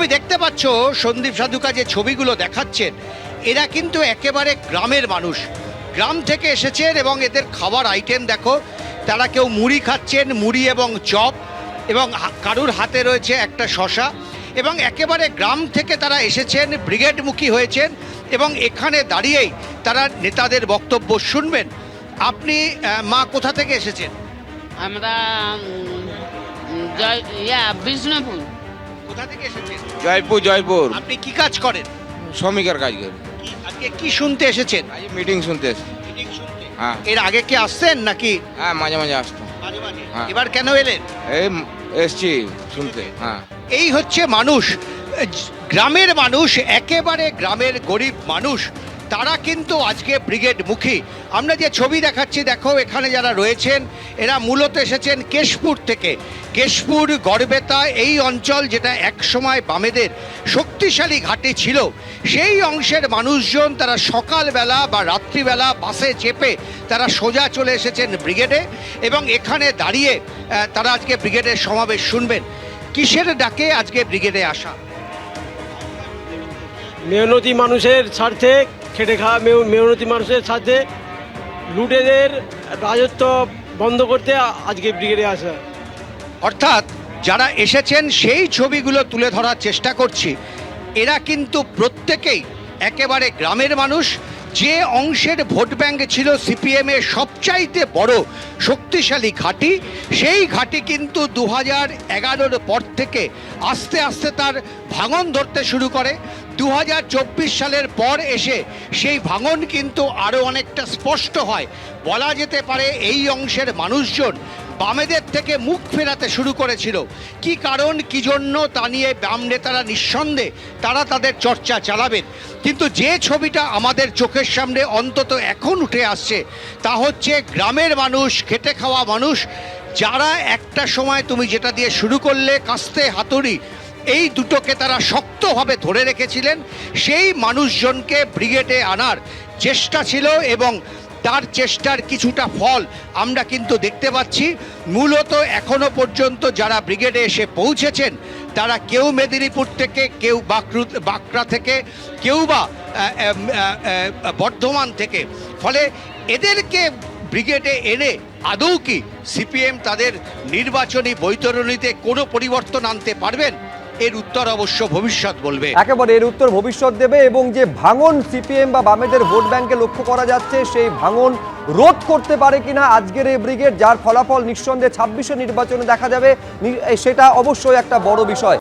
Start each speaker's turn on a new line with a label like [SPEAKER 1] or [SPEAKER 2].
[SPEAKER 1] তুমি দেখতে পাচ্ছ সন্দীপ সাধুকা যে ছবিগুলো দেখাচ্ছেন, এরা কিন্তু একেবারে গ্রামের মানুষ। গ্রাম থেকে এসেছেন এবং এদের খাবার আইটেম দেখো, তারা কেউ মুড়ি খাচ্ছেন, মুড়ি এবং চপ এবং কারুর হাতে রয়েছে একটা শশা এবং একেবারে গ্রাম থেকে তারা এসেছেন, ব্রিগেডমুখী হয়েছেন এবং এখানে দাঁড়িয়েই তারা নেতাদের বক্তব্য শুনবেন। আপনি মা কোথা থেকে এসেছেন?
[SPEAKER 2] আমরা বিষ্ণুপুর।
[SPEAKER 1] কোথা থেকে এসেছেন?
[SPEAKER 3] জয়পুর জয়পুর।
[SPEAKER 1] আপনি কি কাজ করেন?
[SPEAKER 3] শ্রমিকের কাজ করি।
[SPEAKER 1] কি- আজকে কি শুনতে এসেছেন?
[SPEAKER 3] আজ মিটিং শুনতে এসছি। হ্যাঁ।
[SPEAKER 1] এর আগে কি আসছেন নাকি?
[SPEAKER 3] হ্যাঁ মাঝে মাঝে আসতো হ্যাঁ।
[SPEAKER 1] এবার কেন এলেন?
[SPEAKER 3] এই ম- এসছি শুনতে হ্যাঁ।
[SPEAKER 1] এই হচ্ছে মানুষ। গ্রামের মানুষ একেবারে গ্রামের গরিব মানুষ। তারা কিন্তু আজকে ব্রিগেড মুখী। আমরা যে ছবি দেখাচ্ছি, দেখো, এখানে যারা রয়েছেন, এরা মূলত এসেছেন কেশপুর থেকে। কেশপুর, গড়বেতা, এই অঞ্চল যেটা একসময় বামেদের শক্তিশালী ঘাঁটি ছিল, সেই অংশের মানুষজন তারা সকালবেলা বা রাত্রিবেলা বাসে চেপে তারা সোজা চলে এসেছেন ব্রিগেডে এবং এখানে দাঁড়িয়ে তারা আজকে ব্রিগেডের সমাবেশ শুনবেন। কিসের ডাকে আজকে ব্রিগেডে আসা?
[SPEAKER 4] মেহনতি মানুষের স্বার্থে খেটে খাওয়া মেহনতি মানুষের সাথে লুটেদের রাজত্ব বন্ধ করতে আজকে ব্রিগেডে আসা।
[SPEAKER 1] অর্থাৎ যারা এসেছেন সেই ছবিগুলো তুলে ধরার চেষ্টা করছি। এরা কিন্তু প্রত্যেকেই একেবারে গ্রামের মানুষ যে অংশের ভোট ব্যাঙ্ক ছিল সিপিএমের সবচাইতে বড় শক্তিশালী ঘাঁটি, সেই ঘাঁটি কিন্তু দু হাজার এগারোর পর থেকে আস্তে আস্তে তার ভাঙন ধরতে শুরু করে। দু হাজার চব্বিশ সালের পর এসে সেই ভাঙন কিন্তু আরও অনেকটা স্পষ্ট হয়। বলা যেতে পারে এই অংশের মানুষজন বামেদের থেকে মুখ ফেরাতে শুরু করেছিল। কি কারণ, কি জন্য তা নিয়ে বাম নেতারা নিঃসন্দেহে তারা তাদের চর্চা চালাবেন। কিন্তু যে ছবিটা আমাদের চোখের সামনে অন্তত এখন উঠে আসছে, তা হচ্ছে গ্রামের মানুষ, খেটে খাওয়া মানুষ, যারা একটা সময় তুমি যেটা দিয়ে শুরু করলে, কাস্তে হাতুড়ি, এই দুটোকে তারা শক্তভাবে ধরে রেখেছিলেন। সেই মানুষজনকে ব্রিগেডে আনার চেষ্টা ছিল এবং তার চেষ্টার কিছুটা ফল আমরা কিন্তু দেখতে পাচ্ছি। মূলত এখনও পর্যন্ত যারা ব্রিগেডে এসে পৌঁছেছেন, তারা কেউ মেদিনীপুর থেকে, কেউ বাঁকরু বাঁকড়া থেকে, কেউ বা বর্ধমান থেকে। ফলে এদেরকে ব্রিগেডে এনে আদৌ কি সিপিএম তাদের নির্বাচনী বৈতরণীতে কোনো পরিবর্তন আনতে পারবেন? এর উত্তর অবশ্য ভবিষ্যৎ বলবে।
[SPEAKER 5] একেবারে এর উত্তর ভবিষ্যৎ দেবে এবং যে ভাঙন সিপিএম বা বামেদের ভোট ব্যাংকে লক্ষ্য করা যাচ্ছে, সেই ভাঙন রোধ করতে পারে কিনা আজকের এই ব্রিগেড, যার ফলাফল নিঃসন্দেহে ছাব্বিশে নির্বাচনে দেখা যাবে সেটা অবশ্যই একটা বড় বিষয়।